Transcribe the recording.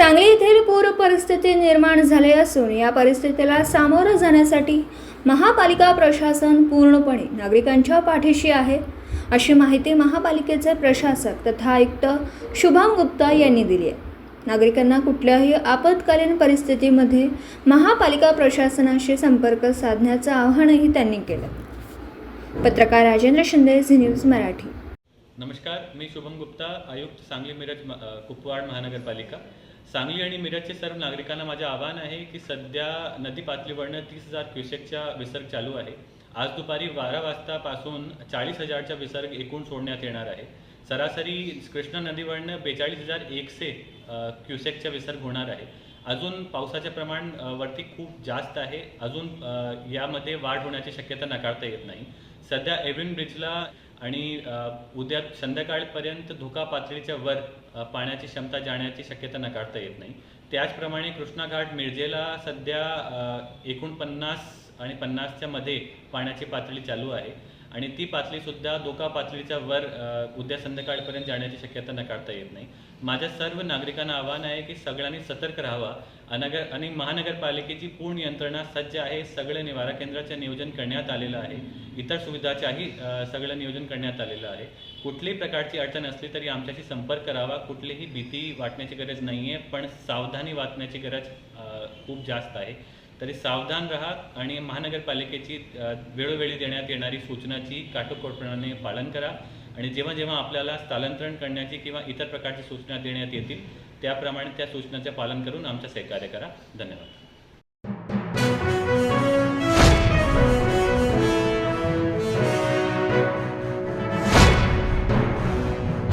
सांगली येथील पूर परिस्थिती निर्माण झाली असून या परिस्थितीला सामोरं जाण्यासाठी महापालिका प्रशासन पूर्णपणे नागरिकांच्या पाठीशी आहे. अशी माहिती महापालिकेचे प्रशासक तथा आयुक्त शुभम गुप्ता यांनी दिली आहे. नागरिकांना कुठल्याही आपत्कालीन परिस्थितीमध्ये महापालिका प्रशासनाशी संपर्क साधण्याचं आवाहनही त्यांनी केलं. पत्रकार राजेंद्र शिंदे झी न्यूज मराठी. नमस्कार मी शुभम गुप्ता आयुक्त सांगली मिरज कुपवाड महानगरपालिका. सांगली आणि मिरजचे सर्व नागरिकांना माझे आवाहन आहे की सध्या नदी पातळीवरनं तीस हजार क्युसेकचा विसर्ग चालू आहे. आज दुपारी बारा वाजतापासून चाळीस हजारचा विसर्ग एकूण सोडण्यात येणार आहे. सरासरी कृष्णा नदीवरनं बेचाळीस हजार एकशे क्युसेकचा विसर्ग होणार आहे. अजून पावसाचे प्रमाण वरती खूप जास्त आहे. अजून यामध्ये वाढ होण्याची शक्यता नाकारता येत नाही. सध्या एव्हिन ब्रिजला आणि उद्या संध्याकाळपर्यंत धोका पातळीच्या वर पाण्याची क्षमता जाण्याची शक्यता नकारता येत नाही. त्याचप्रमाणे कृष्णा घाट मिरजेला सध्या एकूण एकोणपन्नास आणि पन्नासच्या मध्ये पाण्याची पातळी चालू आहे. आणि ती पातळीसुद्धा धोका पातळीच्या वर उद्या संध्याकाळपर्यंत जाण्याची शक्यता नकारता येत नाही. माझ्या सर्व नागरिकांना आव्हान आहे की सगळ्यांनी सतर्क राहावा. अनगर आणि महानगरपालिकेची पूर्ण यंत्रणा सज्ज आहे. सगळे निवारा केंद्राचे नियोजन करण्यात आलेलं आहे. इतर सुविधाच्याही सगळं नियोजन करण्यात आलेलं आहे. कुठलीही प्रकारची अडचण असली तरी आमच्याशी संपर्क करावा कुठलीही भीती वाटण्याची गरज नाही आहे पण सावधानी वाटण्याची गरज खूप जास्त आहे. तरी सावधान राहा आणि महानगरपालिकेची वेळोवेळी देण्यात येणारी सूचनाची काटोकोटपणाने पालन करा आणि जेव्हा जेव्हा आपल्याला स्थलांतरण करण्याची किंवा इतर प्रकारची सूचना देण्यात येतील त्याप्रमाणे त्या सूचनाचे पालन करून आमचं सहकार्य करा. धन्यवाद.